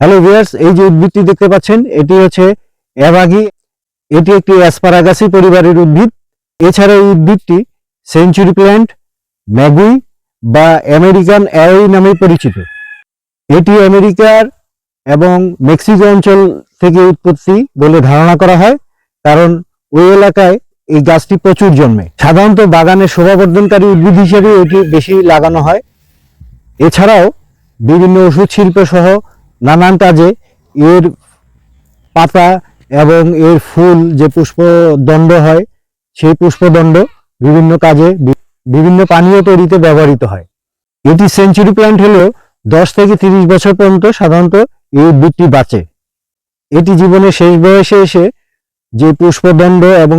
Hello viewers এই যে উদ্ভিদটি দেখতে পাচ্ছেন, এটি হচ্ছে অ্যাবাগি এটি একটি অ্যাসপারাগাসি পরিবারের উদ্ভিদ। এছাড়া এই উদ্ভিদটি সেঞ্চুরি প্ল্যান্ট, ম্যাগুই বা আমেরিকান অ্যাওই নামে পরিচিত। এটি আমেরিকার এবং মেক্সিকো অঞ্চল থেকে উৎপত্তি বলে ধারণা করা হয়, কারণ ওই এলাকায় এই গাছটি প্রচুর জন্মে। সাধারণত বাগানে শোভাবর্ধনকারী উদ্ভিদ হিসেবে এটি বেশি লাগানো হয়। এছাড়াও বিভিন্ন ওষুধ শিল্প সহ নানান কাজে এর পাতা এবং এর ফুল যে পুষ্পদণ্ড হয়, সেই পুষ্পদণ্ড বিভিন্ন কাজে, বিভিন্ন পানীয় তৈরিতে ব্যবহৃত হয়। এটি সেঞ্চুরি প্ল্যান্ট হলেও দশ থেকে তিরিশ বছর পর্যন্ত সাধারণত এই উদ্ভিদটি বাঁচে। এটি জীবনের শেষ বয়সে এসে যে পুষ্পদণ্ড এবং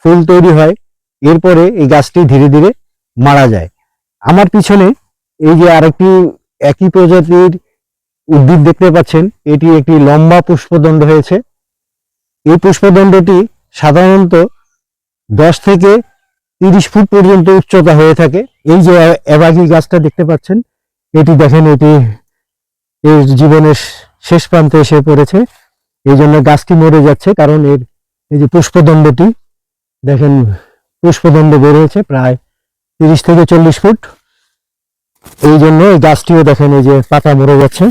ফুল তৈরি হয়, এরপরে এই গাছটি ধীরে ধীরে মারা যায়। আমার পিছনে এই যে আরেকটি একই প্রজাতির উদ্ভিদ দেখতে পাচ্ছেন, এটি একটি লম্বা পুষ্পদণ্ড হয়েছে। এই পুষ্পদণ্ডটি সাধারণত দশ থেকে তিরিশ ফুট পর্যন্ত উচ্চতা হয়ে থাকে। এই যে এবাগি গাছটা দেখতে পাচ্ছেন, এটি দেখেন, এটি এর জীবনের শেষ প্রান্তে এসে পড়েছে। এই জন্য গাছটি মরে যাচ্ছে, কারণ এর এই যে পুষ্পদণ্ডটি, দেখেন, পুষ্পদণ্ড হয়েছে প্রায় তিরিশ থেকে চল্লিশ ফুট। এই জন্য এই গাছটিও দেখেন, এই যে পাতা মরে যাচ্ছে।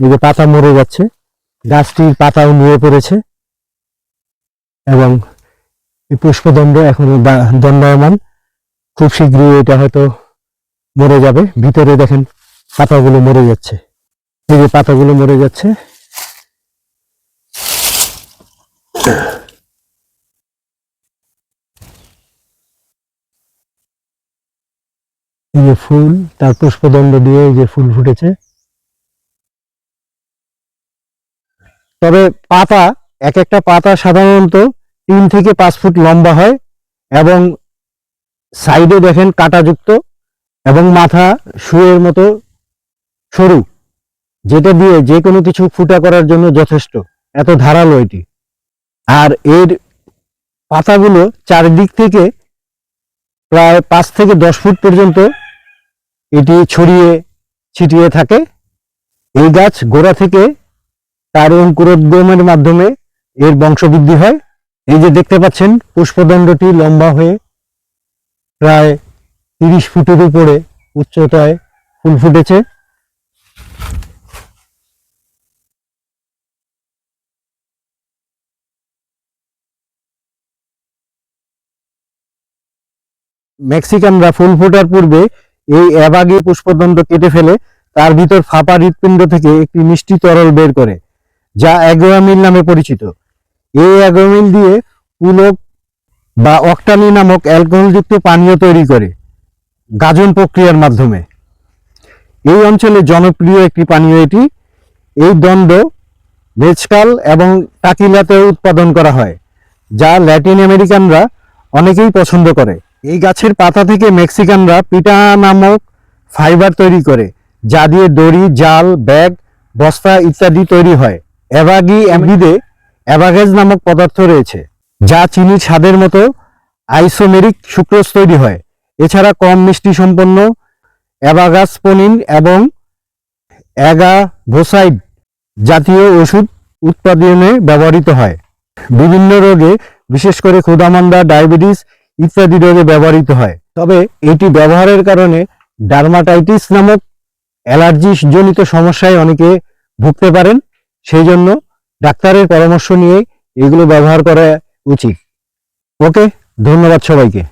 এই যে পাতা মরে যাচ্ছে, গাছটির পাতাও নিয়ে পড়েছে এবং এই পুষ্পদণ্ড এখনও দণ্ডায়মান, খুব শীঘ্রই এটা হয়তো মরে যাবে। ভিতরে দেখেন পাতাগুলো মরে যাচ্ছে। এই যে পাতাগুলো মরে যাচ্ছে, এই যে ফুল, তার পুষ্পদণ্ড দিয়ে এই যে ফুল ফুটেছে। তবে পাতা, এক একটা পাতা সাধারণত তিন থেকে পাঁচ ফুট লম্বা হয় এবং সাইডে দেখেন কাঁটাযুক্ত এবং মাথা শুয়ের মতো সরু, যেটা দিয়ে যে কোনো কিছু ফুটা করার জন্য যথেষ্ট। এত ধারালো এটি। আর এর পাতাগুলো চারিদিক থেকে প্রায় পাঁচ থেকে দশ ফুট পর্যন্ত এটি ছড়িয়ে ছিটিয়ে থাকে। এই গাছ গোড়া থেকে তার অঙ্কুরোদ্গমের মাধ্যমে এর বংশবৃদ্ধি হয়। এই যে দেখতে পাচ্ছেন, পুষ্পদণ্ডটি লম্বা হয়ে প্রায় তিরিশ ফুটের উপরে উচ্চতায় ফুল ফুটেছে। মেক্সিকানরা ফুল ফোটার পূর্বে এই অ্যাবাগি পুষ্পদণ্ড কেটে ফেলে, তার ভিতর ফাঁপা হৃৎপিণ্ড থেকে একটি মিষ্টি তরল বের করে। যা অ্যাগ্রোয়ামিল নামে পরিচিত। এই অ্যাগ্রোমিল দিয়ে পুলক বা অক্টালি নামক অ্যালকোহলযুক্ত পানীয় তৈরি করে গাজন প্রক্রিয়ার মাধ্যমে। এই অঞ্চলে জনপ্রিয় একটি পানীয় এটি। এই দণ্ড মেজকাল এবং টাকিলাতে উৎপাদন করা হয়, যা ল্যাটিন আমেরিকানরা অনেকেই পছন্দ করে। এই গাছের পাতা থেকে মেক্সিকানরা পিটা নামক ফাইবার তৈরি করে, যা দিয়ে দড়ি, জাল, ব্যাগ, বস্তা ইত্যাদি তৈরি হয়। অ্যাভাগি অ্যাম্বিদে অ্যাভাগেজ নামক পদার্থ রয়েছে, যা চিনির স্বাদের মতো আইসোমেরিক সুক্রোজ তৈরি হয়। এছাড়া কম মিষ্টি সম্পন্ন অ্যাভাগাসপোনিন এবং অ্যাগাভোসাইড জাতীয় ওষুধ উৎপাদনে ব্যবহৃত হয়। বিভিন্ন রোগে, বিশেষ করে ক্ষুধামন্দা, ডায়াবেটিস ইত্যাদি রোগে ব্যবহৃত হয়। তবে এটি ব্যবহারের কারণে ডার্মাটাইটিস নামক অ্যালার্জি জনিত সমস্যায় অনেকে ভুগতে পারেন। সেই জন্য ডাক্তারের পরামর্শ নিয়ে এগুলো ব্যবহার করা উচিত। ওকে ধন্যবাদ সবাইকে।